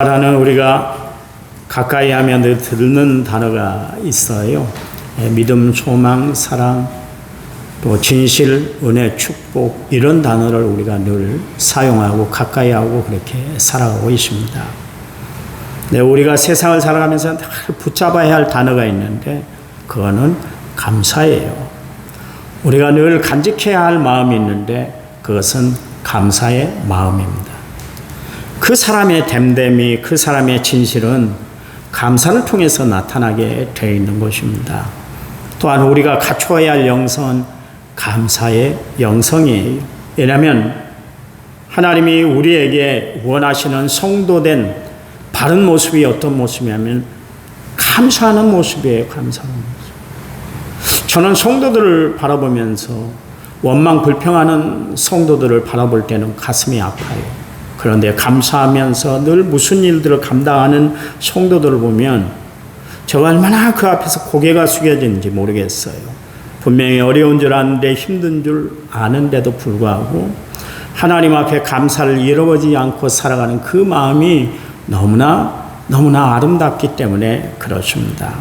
라는 우리가 가까이 하면 늘 듣는 단어가 있어요. 예, 믿음, 소망, 사랑, 또 진실, 은혜, 축복 이런 단어를 우리가 늘 사용하고 가까이 하고 그렇게 살아가고 있습니다. 네, 우리가 세상을 살아가면서 늘 붙잡아야 할 단어가 있는데 그거는 감사예요. 우리가 늘 간직해야 할 마음이 있는데 그것은 감사의 마음입니다. 그 사람의 됨됨이, 그 사람의 진실은 감사를 통해서 나타나게 되어 있는 것입니다. 또한 우리가 갖추어야 할 영성은 감사의 영성이에요. 왜냐하면 하나님이 우리에게 원하시는 성도된 바른 모습이 어떤 모습이냐면 감사하는 모습이에요. 감사하는 모습. 저는 성도들을 바라보면서 원망 불평하는 성도들을 바라볼 때는 가슴이 아파요. 그런데 감사하면서 늘 무슨 일들을 감당하는 성도들을 보면 제가 얼마나 그 앞에서 고개가 숙여지는지 모르겠어요. 분명히 어려운 줄 아는데 힘든 줄 아는데도 불구하고 하나님 앞에 감사를 잃어버리지 않고 살아가는 그 마음이 너무나 너무나 아름답기 때문에 그렇습니다.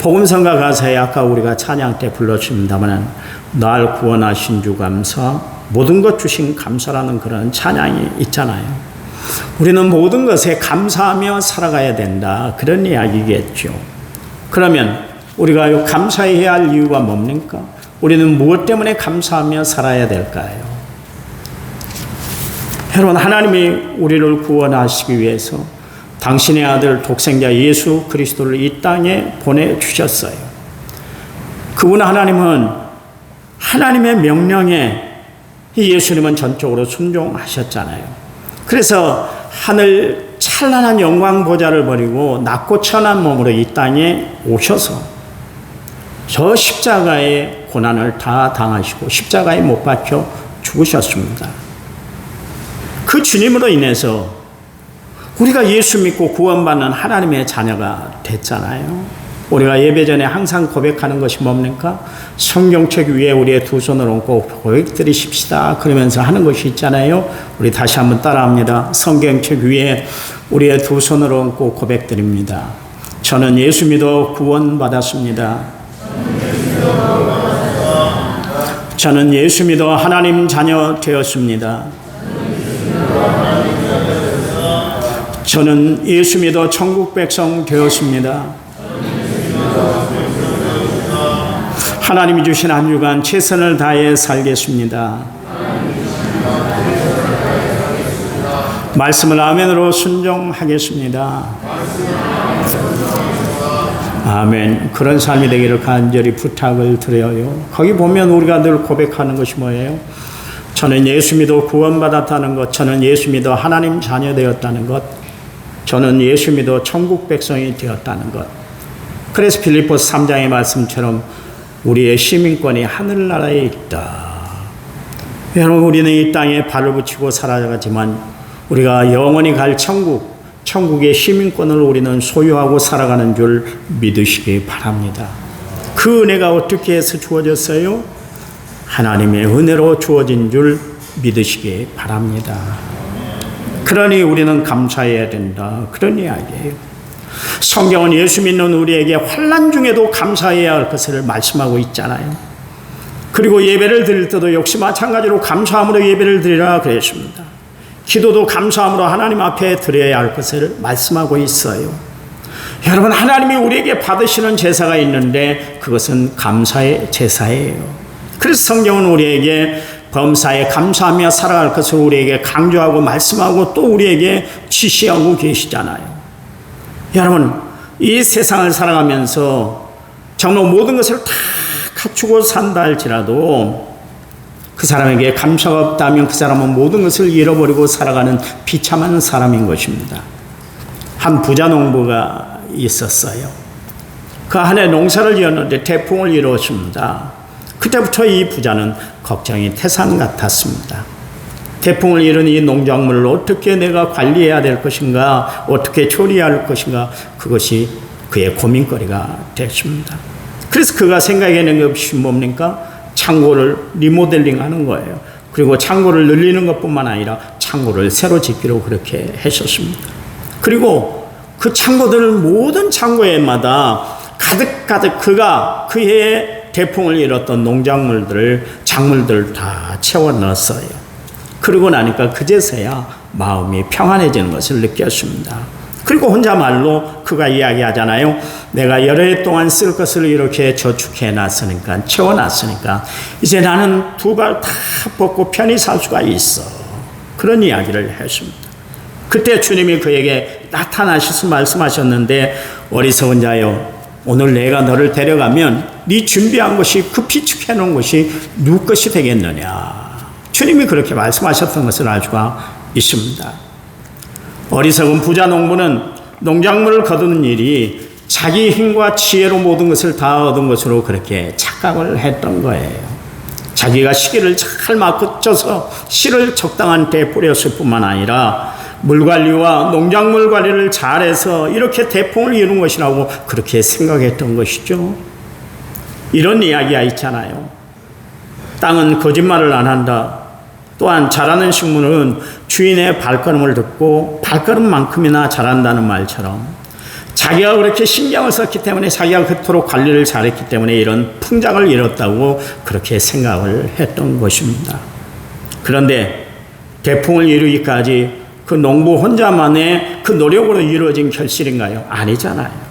복음성가 가사에 아까 우리가 찬양 때 불렀습니다만 날 구원하신 주 감사 모든 것 주신 감사라는 그런 찬양이 있잖아요. 우리는 모든 것에 감사하며 살아가야 된다. 그런 이야기겠죠. 그러면 우리가 감사해야 할 이유가 뭡니까? 우리는 무엇 때문에 감사하며 살아야 될까요? 여러분, 하나님이 우리를 구원하시기 위해서 당신의 아들 독생자 예수 그리스도를 이 땅에 보내주셨어요. 그분 하나님은 하나님의 명령에 이 예수님은 전적으로 순종하셨잖아요. 그래서 하늘 찬란한 영광 보좌를 버리고 낮고 천한 몸으로 이 땅에 오셔서 저 십자가의 고난을 다 당하시고 십자가에 못 박혀 죽으셨습니다. 그 주님으로 인해서 우리가 예수 믿고 구원받는 하나님의 자녀가 됐잖아요. 우리가 예배 전에 항상 고백하는 것이 뭡니까? 성경책 위에 우리의 두 손을 얹고 고백드리십시다. 그러면서 하는 것이 있잖아요. 우리 다시 한번 따라합니다. 성경책 위에 우리의 두 손을 얹고 고백드립니다. 저는 예수 믿어 구원받았습니다. 저는 예수 믿어 하나님 자녀 되었습니다. 저는 예수 믿어 천국 백성 되었습니다. 하나님이 주신 한 주간 최선을 다해 살겠습니다. 말씀을 아멘으로 순종하겠습니다. 아멘. 그런 삶이 되기를 간절히 부탁을 드려요. 거기 보면 우리가 늘 고백하는 것이 뭐예요? 저는 예수 믿어 구원받았다는 것, 저는 예수 믿어 하나님 자녀 되었다는 것, 저는 예수 믿어 천국 백성이 되었다는 것. 그래서 빌립보스 3장의 말씀처럼 우리의 시민권이 하늘나라에 있다. 여러분 우리는 이 땅에 발을 붙이고 살아가지만 우리가 영원히 갈 천국, 천국의 시민권을 우리는 소유하고 살아가는 줄 믿으시기 바랍니다. 그 은혜가 어떻게 해서 주어졌어요? 하나님의 은혜로 주어진 줄 믿으시기 바랍니다. 그러니 우리는 감사해야 된다. 그런 이야기예요. 성경은 예수 믿는 우리에게 환란 중에도 감사해야 할 것을 말씀하고 있잖아요. 그리고 예배를 드릴 때도 역시 마찬가지로 감사함으로 예배를 드리라 그랬습니다. 기도도 감사함으로 하나님 앞에 드려야 할 것을 말씀하고 있어요. 여러분 하나님이 우리에게 받으시는 제사가 있는데 그것은 감사의 제사예요. 그래서 성경은 우리에게 범사에 감사하며 살아갈 것을 우리에게 강조하고 말씀하고 또 우리에게 지시하고 계시잖아요. 여러분, 이 세상을 살아가면서 정말 모든 것을 다 갖추고 산다 할지라도 그 사람에게 감사가 없다면 그 사람은 모든 것을 잃어버리고 살아가는 비참한 사람인 것입니다. 한 부자 농부가 있었어요. 그 한해 농사를 지었는데 태풍을 이루었습니다. 그때부터 이 부자는 걱정이 태산 같았습니다. 태풍을 이룬 이 농작물을 어떻게 내가 관리해야 될 것인가, 어떻게 처리해야 할 것인가, 그것이 그의 고민거리가 됐습니다. 그래서 그가 생각해낸 것이 뭡니까? 창고를 리모델링 하는 거예요. 그리고 창고를 늘리는 것 뿐만 아니라 창고를 새로 짓기로 그렇게 했었습니다. 그리고 그 창고들 모든 창고에마다 가득가득 그가 그 해에 대풍을 잃었던 농작물들을 작물들을 다 채워 넣었어요. 그러고 나니까 그제서야 마음이 평안해지는 것을 느꼈습니다. 그리고 혼자말로 그가 이야기하잖아요. 내가 여러 해 동안 쓸 것을 이렇게 저축해 놨으니까, 채워 놨으니까, 이제 나는 두 발 다 벗고 편히 살 수가 있어. 그런 이야기를 했습니다. 그때 주님이 그에게 나타나셔서 말씀하셨는데, 어리석은 자여, 오늘 내가 너를 데려가면 네 준비한 것이 그 비축해 놓은 것이 누구 것이 되겠느냐. 주님이 그렇게 말씀하셨던 것을 알 수가 있습니다. 어리석은 부자 농부는 농작물을 거두는 일이 자기 힘과 지혜로 모든 것을 다 얻은 것으로 그렇게 착각을 했던 거예요. 자기가 시기를 잘 맞춰서 씨를 적당한 때에 뿌렸을 뿐만 아니라 물 관리와 농작물 관리를 잘해서 이렇게 대풍을 이룬 것이라고 그렇게 생각했던 것이죠. 이런 이야기가 있잖아요. 땅은 거짓말을 안 한다. 또한 자라는 식물은 주인의 발걸음을 듣고 발걸음만큼이나 자란다는 말처럼 자기가 그렇게 신경을 썼기 때문에 자기가 그토록 관리를 잘했기 때문에 이런 풍작을 이뤘다고 그렇게 생각을 했던 것입니다. 그런데 대풍을 이루기까지 그 농부 혼자만의 그 노력으로 이루어진 결실인가요? 아니잖아요.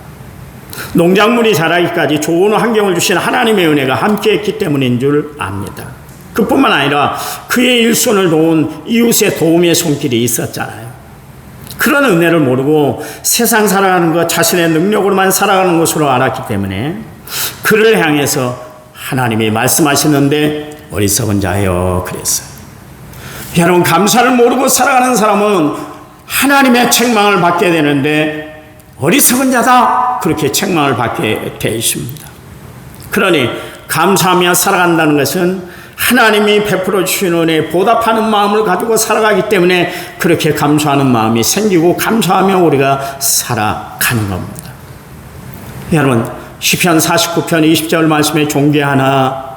농작물이 자라기까지 좋은 환경을 주신 하나님의 은혜가 함께했기 때문인 줄 압니다. 그뿐만 아니라 그의 일손을 도운 이웃의 도움의 손길이 있었잖아요. 그런 은혜를 모르고 세상 살아가는 것 자신의 능력으로만 살아가는 것으로 알았기 때문에 그를 향해서 하나님이 말씀하시는데 어리석은 자여 그랬어요. 여러분 감사를 모르고 살아가는 사람은 하나님의 책망을 받게 되는데 어리석은 자다 그렇게 책망을 받게 되어 있습니다. 그러니 감사하며 살아간다는 것은 하나님이 베풀어 주신 은혜에 보답하는 마음을 가지고 살아가기 때문에 그렇게 감사하는 마음이 생기고 감사하며 우리가 살아가는 겁니다. 여러분 시편 49편 20절 말씀에 종교 하나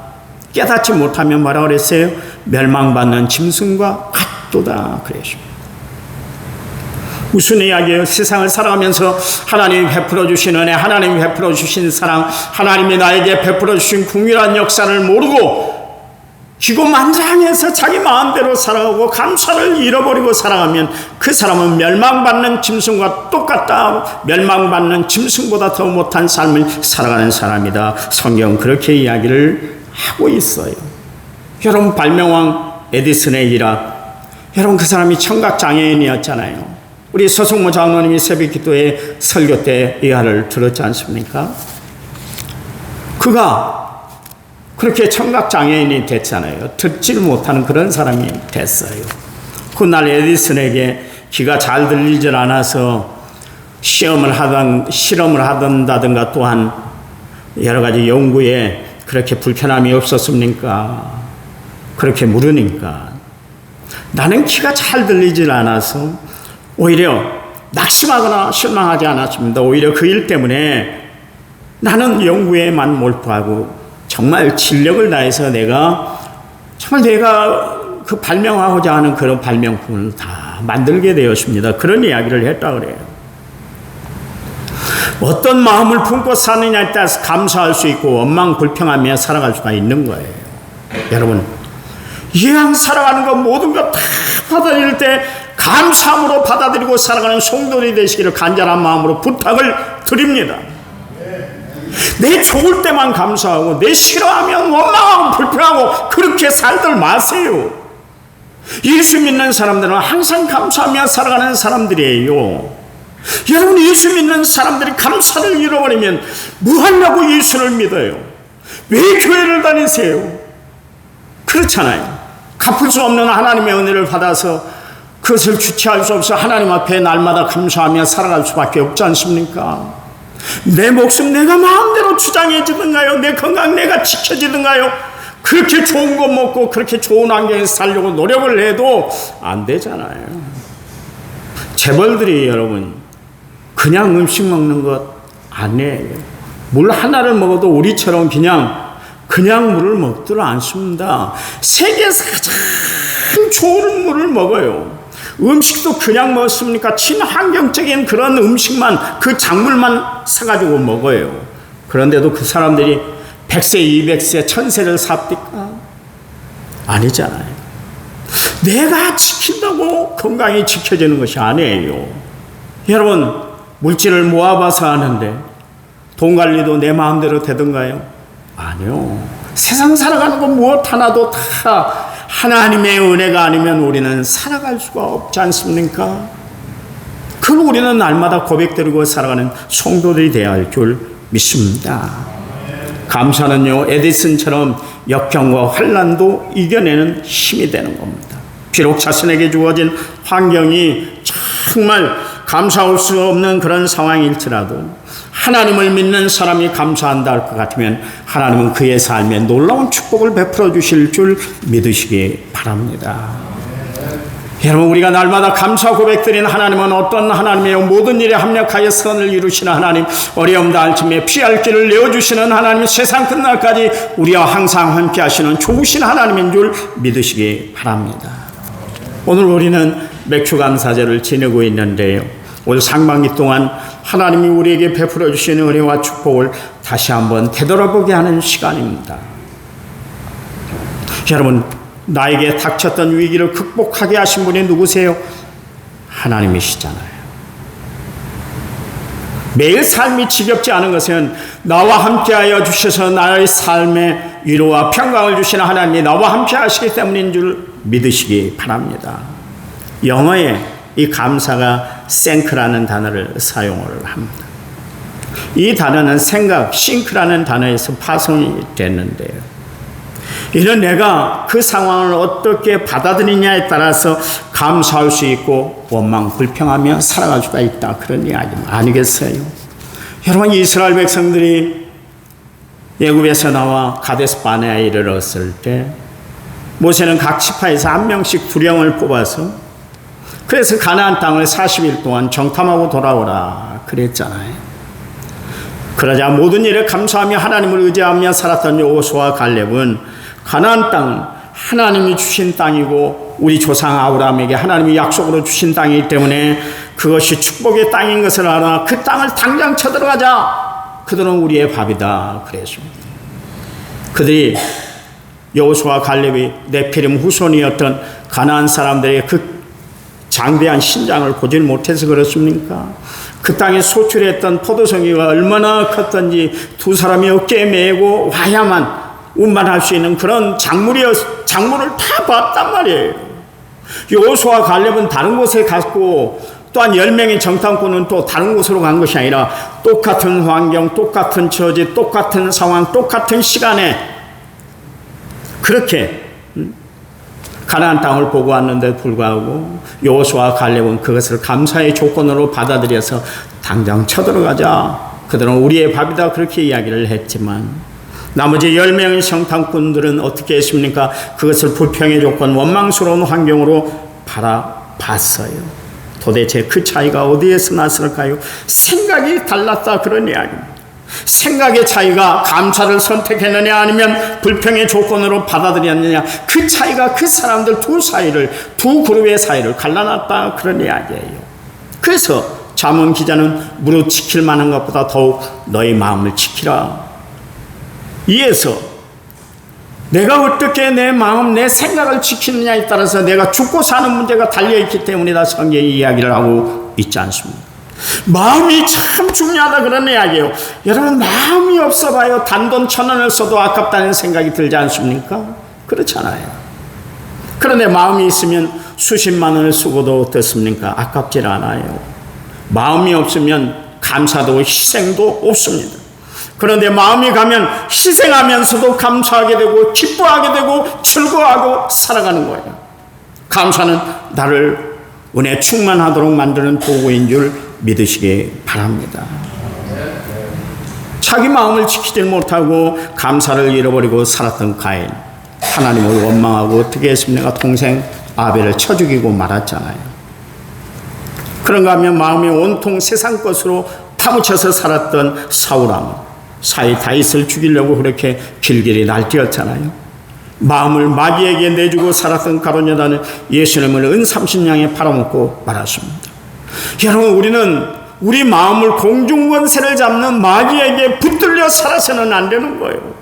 깨닫지 못하면 뭐라 그랬어요? 멸망받는 짐승과 같도다 그랬습니다. 무슨 이야기예요? 세상을 살아가면서 하나님이 베풀어 주신 은혜, 하나님이 베풀어 주신 사랑, 하나님이 나에게 베풀어 주신 궁유한 역사를 모르고 기고만장해서 자기 마음대로 살아가고 감사를 잃어버리고 살아가면 그 사람은 멸망받는 짐승과 똑같다. 멸망받는 짐승보다 더 못한 삶을 살아가는 사람이다. 성경 그렇게 이야기를 하고 있어요. 여러분 발명왕 에디슨의 일화 여러분 그 사람이 청각 장애인이었잖아요. 우리 서성모 장로님이 새벽 기도에 설교 때이 말을 들었지 않습니까? 그가 그렇게 청각 장애인이 됐잖아요. 듣지를 못하는 그런 사람이 됐어요. 그날 에디슨에게 귀가 잘 들리질 않아서 시험을 하던 실험을 하던다든가 또한 여러 가지 연구에 그렇게 불편함이 없었습니까? 그렇게 물으니까 나는 키가 잘 들리질 않아서 오히려 낙심하거나 실망하지 않았습니다. 오히려 그 일 때문에 나는 연구에만 몰두하고 정말 진력을 다해서 내가 정말 내가 그 발명하고자 하는 그런 발명품을 다 만들게 되었습니다. 그런 이야기를 했다 그래요. 어떤 마음을 품고 사느냐에 따라서 감사할 수 있고 원망 불평하며 살아갈 수가 있는 거예요. 여러분, 이왕 살아가는 것 모든 것다 받아들일 때 감사함으로 받아들이고 살아가는 성도들이 되시기를 간절한 마음으로 부탁을 드립니다. 내 좋을 때만 감사하고 내 싫어하면 원망하고 불평하고 그렇게 살들 마세요. 예수 믿는 사람들은 항상 감사하며 살아가는 사람들이에요. 여러분 예수 믿는 사람들이 감사를 잃어버리면 뭐 하려고 예수를 믿어요? 왜 교회를 다니세요? 그렇잖아요. 갚을 수 없는 하나님의 은혜를 받아서 그것을 주체할 수 없어 하나님 앞에 날마다 감사하며 살아갈 수밖에 없지 않습니까? 내 목숨 내가 마음대로 주장해지든가요? 내 건강 내가 지켜지든가요? 그렇게 좋은 거 먹고 그렇게 좋은 환경에서 살려고 노력을 해도 안 되잖아요. 재벌들이 여러분 그냥 음식 먹는 것 아니에요. 물 하나를 먹어도 우리처럼 그냥 그냥 물을 먹지를 않습니다. 세계에서 가장 좋은 물을 먹어요. 음식도 그냥 먹습니까? 친환경적인 그런 음식만, 그 작물만 사가지고 먹어요. 그런데도 그 사람들이 100세, 200세, 1000세를 삽니까? 아니잖아요. 내가 지킨다고 건강이 지켜지는 것이 아니에요. 여러분, 물질을 모아봐서 하는데 돈 관리도 내 마음대로 되던가요? 아니요. 세상 살아가는 건 무엇 하나도 다 하나님의 은혜가 아니면 우리는 살아갈 수가 없지 않습니까? 그걸 우리는 날마다 고백드리고 살아가는 성도들이 되어야 할 줄 믿습니다. 감사는요, 에디슨처럼 역경과 환란도 이겨내는 힘이 되는 겁니다. 비록 자신에게 주어진 환경이 정말 감사할 수 없는 그런 상황일지라도 하나님을 믿는 사람이 감사한다 할 것 같으면 하나님은 그의 삶에 놀라운 축복을 베풀어 주실 줄 믿으시기 바랍니다. 여러분 우리가 날마다 감사 고백드리는 하나님은 어떤 하나님이에요? 모든 일에 합력하여 선을 이루시는 하나님, 어려움 다할쯤에 피할 길을 내어주시는 하나님, 세상 끝날까지 우리와 항상 함께 하시는 좋으신 하나님인 줄 믿으시기 바랍니다. 오늘 우리는 맥주 감사절을 지내고 있는데요. 올 상반기 동안 하나님이 우리에게 베풀어 주시는 은혜와 축복을 다시 한번 되돌아보게 하는 시간입니다. 여러분, 나에게 닥쳤던 위기를 극복하게 하신 분이 누구세요? 하나님이시잖아요. 매일 삶이 지겹지 않은 것은 나와 함께하여 주셔서 나의 삶에 위로와 평강을 주시는 하나님이 나와 함께 하시기 때문인 줄 믿으시기 바랍니다. 영어에 이 감사가 생크라는 단어를 사용을 합니다. 이 단어는 생각, 싱크라는 단어에서 파송이 됐는데요. 이는 내가 그 상황을 어떻게 받아들이냐에 따라서 감사할 수 있고 원망 불평하며 살아갈 수가 있다 그런 이야기 아니겠어요? 여러분 이스라엘 백성들이 예굽에서 나와 가데스 바네아에 이르렀을 때 모세는 각 지파에서 한 명씩 두령을 뽑아서 그래서 가나안 땅을 40일 동안 정탐하고 돌아오라 그랬잖아요. 그러자 모든 일에 감사하며 하나님을 의지하며 살았던 여호수아 갈렙은 가나안 땅 하나님이 주신 땅이고 우리 조상 아브라함에게 하나님이 약속으로 주신 땅이기 때문에 그것이 축복의 땅인 것을 알아 그 땅을 당장 쳐들어가자. 그들은 우리의 밥이다 그랬습니다. 그들이 여호수아 갈렙이 네피림 후손이었던 가나안 사람들의 그 장대한 신장을 보질 못해서 그렇습니까? 그 땅에 소출했던 포도송이가 얼마나 컸던지 두 사람이 어깨에 메고 와야만 운반할 수 있는 그런 작물이었, 작물을 다 봤단 말이에요. 요수와 갈렙은 다른 곳에 갔고 또한 열명의 정탐꾼은 또 다른 곳으로 간 것이 아니라 똑같은 환경, 똑같은 처지, 똑같은 상황, 똑같은 시간에 그렇게 가나안 땅을 보고 왔는데 불구하고 요수와 갈렙은 그것을 감사의 조건으로 받아들여서 당장 쳐들어가자. 그들은 우리의 밥이다 그렇게 이야기를 했지만 나머지 10명의 성탄꾼들은 어떻게 했습니까? 그것을 불평의 조건, 원망스러운 환경으로 바라봤어요. 도대체 그 차이가 어디에서 났을까요? 생각이 달랐다 그런 이야기입니다. 생각의 차이가 감사를 선택했느냐 아니면 불평의 조건으로 받아들였느냐 그 차이가 그 사람들 두 사이를 두 그룹의 사이를 갈라놨다 그런 이야기예요. 그래서 자문 기자는 무릇 지킬 만한 것보다 더욱 너희 마음을 지키라 이에서 내가 어떻게 내 마음, 내 생각을 지키느냐에 따라서 내가 죽고 사는 문제가 달려있기 때문이다 성경이 이야기를 하고 있지 않습니다. 마음이 참 중요하다 그런 이야기예요. 여러분 마음이 없어 봐요. 단돈 천 원을 써도 아깝다는 생각이 들지 않습니까? 그렇잖아요. 그런데 마음이 있으면 수십만 원을 쓰고도 어떻습니까? 아깝질 않아요. 마음이 없으면 감사도 희생도 없습니다. 그런데 마음이 가면 희생하면서도 감사하게 되고 기뻐하게 되고 즐거워하고 살아가는 거예요. 감사는 나를 은혜 충만하도록 만드는 도구인 줄 믿으시기 바랍니다. 자기 마음을 지키지 못하고 감사를 잃어버리고 살았던 가인. 하나님을 원망하고 어떻게 했습니까? 동생 아벨을 쳐 죽이고 말았잖아요. 그런가 하면 마음이 온통 세상 것으로 파묻혀서 살았던 사울함. 사이 다윗을 죽이려고 그렇게 길길이 날뛰었잖아요. 마음을 마귀에게 내주고 살았던 가론 여다는 예수님을 은 30냥에 팔아먹고 말았습니다. 여러분 우리는 우리 마음을 공중권세를 잡는 마귀에게 붙들려 살아서는 안 되는 거예요.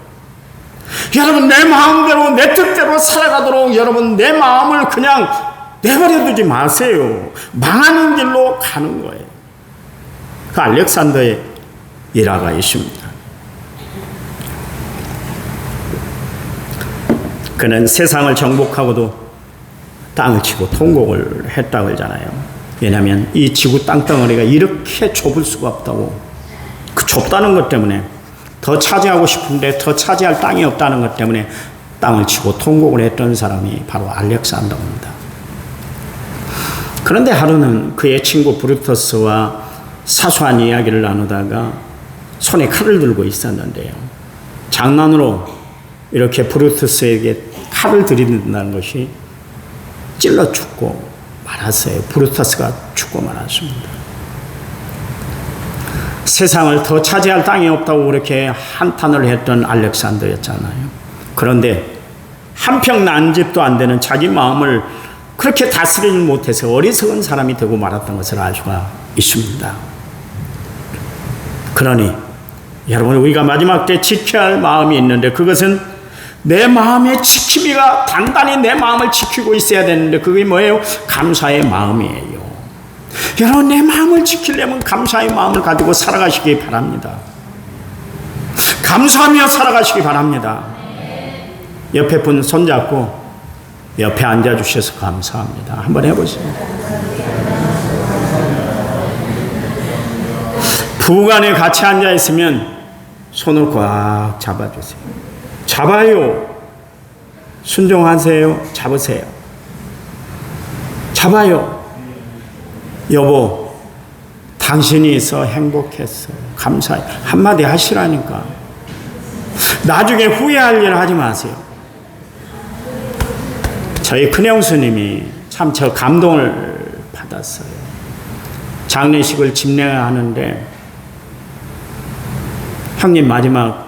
여러분 내 마음대로 내 뜻대로 살아가도록 여러분 내 마음을 그냥 내버려 두지 마세요. 망하는 길로 가는 거예요. 그 알렉산더의 일화가 있습니다. 그는 세상을 정복하고도 땅을 치고 통곡을 했다고 하잖아요. 왜냐하면 이 지구 땅덩어리가 이렇게 좁을 수가 없다고 그 좁다는 것 때문에 더 차지하고 싶은데 더 차지할 땅이 없다는 것 때문에 땅을 치고 통곡을 했던 사람이 바로 알렉산더입니다. 그런데 하루는 그의 친구 브루터스와 사소한 이야기를 나누다가 손에 칼을 들고 있었는데요. 장난으로 이렇게 브루투스에게 칼을 들이는다는 것이 찔러 죽고 말았어요. 브루터스가 죽고 말았습니다. 세상을 더 차지할 땅이 없다고 그렇게 한탄을 했던 알렉산더였잖아요. 그런데 한평 난집도 안 되는 자기 마음을 그렇게 다스리지 못해서 어리석은 사람이 되고 말았던 것을 알 수가 있습니다. 그러니 여러분 우리가 마지막 때 지켜야 할 마음이 있는데 그것은 내 마음의 지킴이가 단단히 내 마음을 지키고 있어야 되는데 그게 뭐예요? 감사의 마음이에요. 여러분 내 마음을 지키려면 감사의 마음을 가지고 살아가시기 바랍니다. 감사하며 살아가시기 바랍니다. 옆에 분 손잡고 옆에 앉아주셔서 감사합니다. 한번 해보세요. 부부간에 같이 앉아 있으면 손을 꽉 잡아주세요. 잡아요. 순종하세요. 잡으세요. 잡아요. 여보, 당신이 있어 행복했어요. 감사해요. 한마디 하시라니까. 나중에 후회할 일 하지 마세요. 저희 큰형수님이 참 저 감동을 받았어요. 장례식을 집례하는데 형님 마지막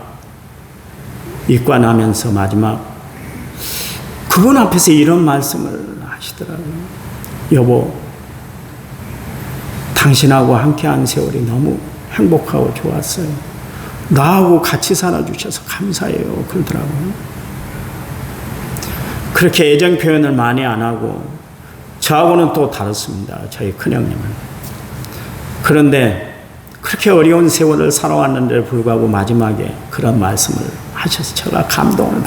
입관하면서 마지막 그분 앞에서 이런 말씀을 하시더라고요. 여보, 당신하고 함께한 세월이 너무 행복하고 좋았어요. 나하고 같이 살아주셔서 감사해요. 그러더라고요. 그렇게 애정 표현을 많이 안 하고 저하고는 또 다릅니다. 저희 큰형님은. 그런데 그렇게 어려운 세월을 살아왔는데 불구하고 마지막에 그런 말씀을 하셔서 제가 감동을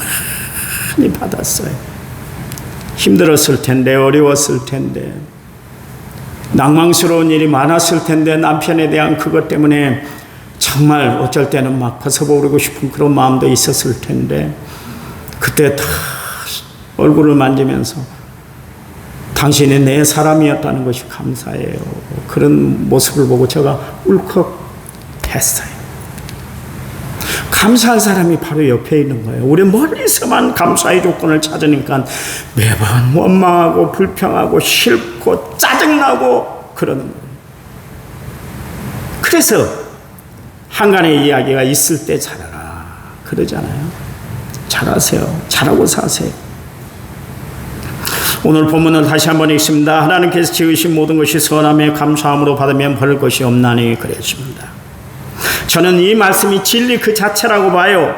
많이 받았어요. 힘들었을 텐데, 어려웠을 텐데, 낭망스러운 일이 많았을 텐데, 남편에 대한 그것 때문에 정말 어쩔 때는 막 벗어버리고 싶은 그런 마음도 있었을 텐데, 그때 다 얼굴을 만지면서 당신이 내 사람이었다는 것이 감사해요. 그런 모습을 보고 제가 울컥했어요. 감사한 사람이 바로 옆에 있는 거예요. 우리 멀리서만 감사의 조건을 찾으니까 매번 원망하고 불평하고 싫고 짜증나고 그러는 거예요. 그래서 한간의 이야기가 있을 때 잘하라 그러잖아요. 잘하세요. 잘하고 사세요. 오늘 본문을 다시 한번 읽습니다. 하나님께서 지으신 모든 것이 선함에 감사함으로 받으면 벌 것이 없나니 그랬습니다. 저는 이 말씀이 진리 그 자체라고 봐요.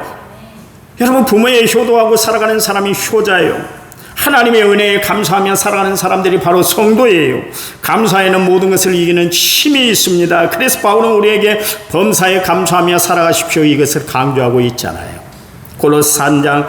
여러분 부모에 효도하고 살아가는 사람이 효자예요. 하나님의 은혜에 감사하며 살아가는 사람들이 바로 성도예요. 감사에는 모든 것을 이기는 힘이 있습니다. 그래서 바울은 우리에게 범사에 감사하며 살아가십시오. 이것을 강조하고 있잖아요. 골로새 3장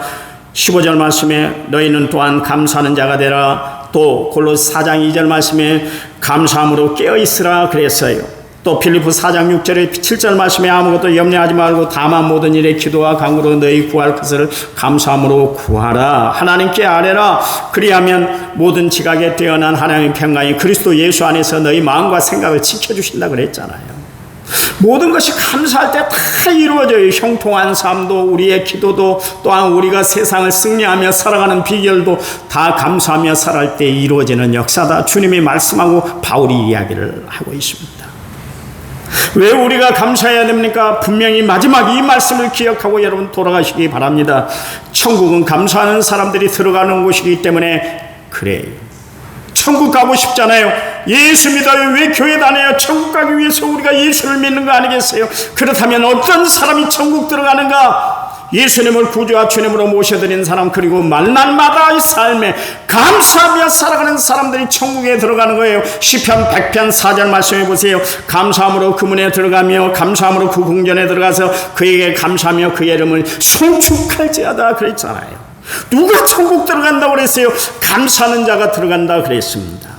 15절 말씀에 너희는 또한 감사하는 자가 되라. 또 골로새 4장 2절 말씀에 감사함으로 깨어 있으라 그랬어요. 또 필리포 4장 6절에 7절 말씀에 아무것도 염려하지 말고 다만 모든 일에 기도와 강구로 너희 구할 것을 감사함으로 구하라. 하나님께 아뢰라. 그리하면 모든 지각에 뛰어난 하나님의 평강이 그리스도 예수 안에서 너희 마음과 생각을 지켜 주신다 그랬잖아요. 모든 것이 감사할 때 다 이루어져요. 형통한 삶도 우리의 기도도 또한 우리가 세상을 승리하며 살아가는 비결도 다 감사하며 살아갈 때 이루어지는 역사다. 주님이 말씀하고 바울이 이야기를 하고 있습니다. 왜 우리가 감사해야 됩니까? 분명히 마지막 이 말씀을 기억하고 여러분 돌아가시기 바랍니다. 천국은 감사하는 사람들이 들어가는 곳이기 때문에 그래요. 천국 가고 싶잖아요. 예수 믿어요. 왜 교회 다녀요? 천국 가기 위해서 우리가 예수를 믿는 거 아니겠어요? 그렇다면 어떤 사람이 천국 들어가는가? 예수님을 구주와 주님으로 모셔드린 사람 그리고 만날마다의 삶에 감사하며 살아가는 사람들이 천국에 들어가는 거예요. 시편 100편 4절 말씀해 보세요. 감사함으로 그 문에 들어가며 감사함으로 그 궁전에 들어가서 그에게 감사하며 그의 이름을 송축할지어다 그랬잖아요. 누가 천국 들어간다고 그랬어요? 감사하는 자가 들어간다 그랬습니다.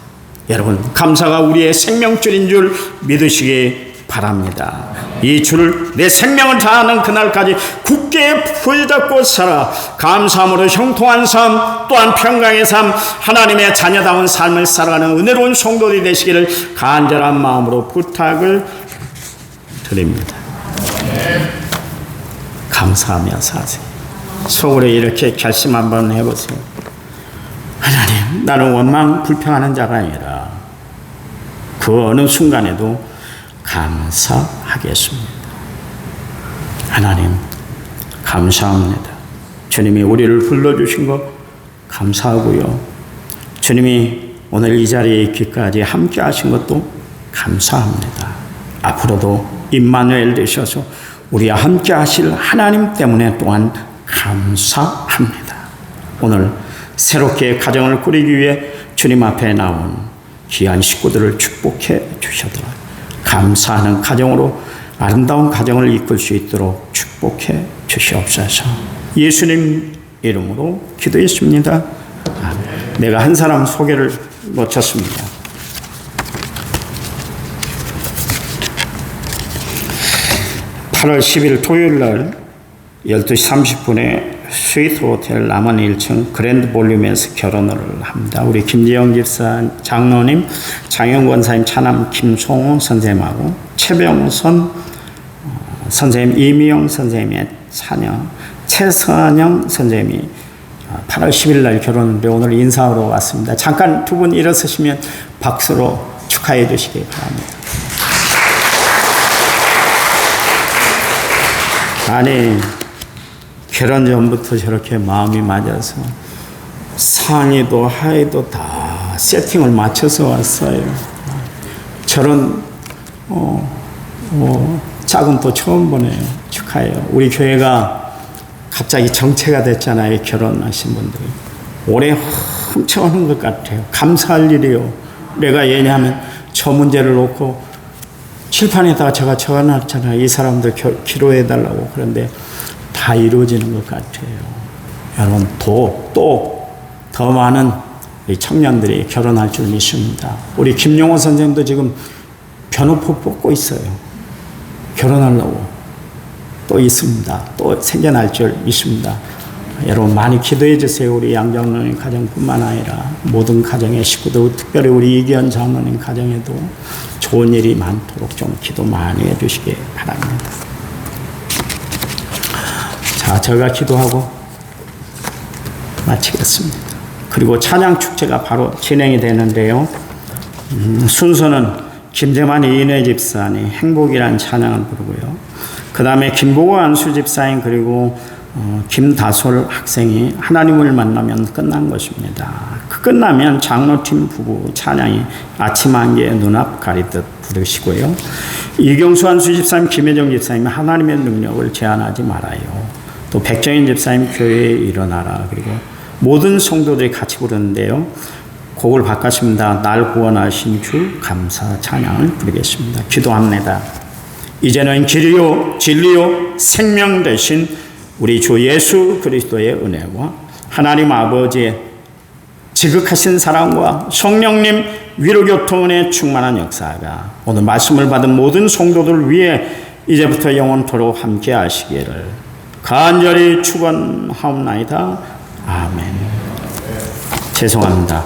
여러분, 감사가 우리의 생명줄인 줄 믿으시기 바랍니다. 이 줄을 내 생명을 다하는 그날까지 굳게 부여잡고 살아 감사함으로 형통한 삶 또한 평강의 삶 하나님의 자녀다운 삶을 살아가는 은혜로운 성도들이 되시기를 간절한 마음으로 부탁을 드립니다. 감사하며 사세요. 속으로 이렇게 결심 한번 해보세요. 하나님, 나는 원망 불평하는 자가 아니라 그 어느 순간에도 감사하겠습니다. 하나님, 감사합니다. 주님이 우리를 불러주신 것 감사하고요. 주님이 오늘 이 자리에 있기까지 함께 하신 것도 감사합니다. 앞으로도 임마누엘 되셔서 우리와 함께 하실 하나님 때문에 또한 감사합니다. 오늘 새롭게 가정을 꾸리기 위해 주님 앞에 나온 귀한 식구들을 축복해 주셔서 감사하는 가정으로 아름다운 가정을 이끌 수 있도록 축복해 주시옵소서. 예수님 이름으로 기도했습니다. 내가 한 사람 소개를 놓쳤습니다. 8월 10일 토요일 날 12시 30분에 스위트 호텔 남원 1층 그랜드 볼륨에서 결혼을 합니다. 우리 김지영 집사 장로님, 장영 권 사님 차남 김송호 선생님하고 최병선 어, 선생님, 이미영 선생님의 자녀 최선영 선생님이 8월 10일 날 결혼을 오늘 인사하러 왔습니다. 잠깐 두 분 일어서시면 박수로 축하해 주시기 바랍니다. 아니 결혼 전부터 저렇게 마음이 맞아서 상의도 하의도 다 세팅을 맞춰서 왔어요. 저런 어, 어, 짝은 또 처음 보네요. 축하해요. 우리 교회가 갑자기 정체가 됐잖아요. 결혼하신 분들이. 올해 훔쳐오는 것 같아요. 감사할 일이요. 내가 왜냐하면 저 문제를 놓고 칠판에다가 제가 적어놨잖아요. 이 사람들 기도해달라고. 그런데 다 이루어지는 것 같아요. 여러분, 또, 또, 더 많은 청년들이 결혼할 줄 믿습니다. 우리 김용호 선생님도 지금 변호포 뽑고 있어요. 결혼하려고. 또 있습니다. 또 생겨날 줄 믿습니다. 여러분 많이 기도해 주세요. 우리 양장로님 가정뿐만 아니라 모든 가정의 식구들, 특별히 우리 이기현 장로님 가정에도 좋은 일이 많도록 좀 기도 많이 해 주시기 바랍니다. 자, 저희가 기도하고 마치겠습니다. 그리고 찬양 축제가 바로 진행이 되는데요. 음, 순서는 김재만 이인혜 집사님 행복이란 찬양을 부르고요. 그 다음에 김보고 안수 집사님 그리고 어, 김다솔 학생이 하나님을 만나면 끝난 것입니다. 그 끝나면 장로팀 부부 찬양이 아침 한개 눈앞 가리듯 부르시고요. 이경수 한수 집사님, 김혜정 집사님 하나님의 능력을 제한하지 말아요. 또 백정인 집사님 교회에 일어나라 그리고 모든 성도들이 같이 부르는데요. 곡을 바꿨습니다. 날 구원하신 주 감사 찬양을 부르겠습니다. 기도합니다. 이제는 길이요 진리요 생명 되신 우리 주 예수 그리스도의 은혜와 하나님 아버지의 지극하신 사랑과 성령님 위로 교통은의 충만한 역사가 오늘 말씀을 받은 모든 성도들 위해 이제부터 영원토록 함께 하시기를 간절히 축원하옵나이다. 아멘. 죄송합니다.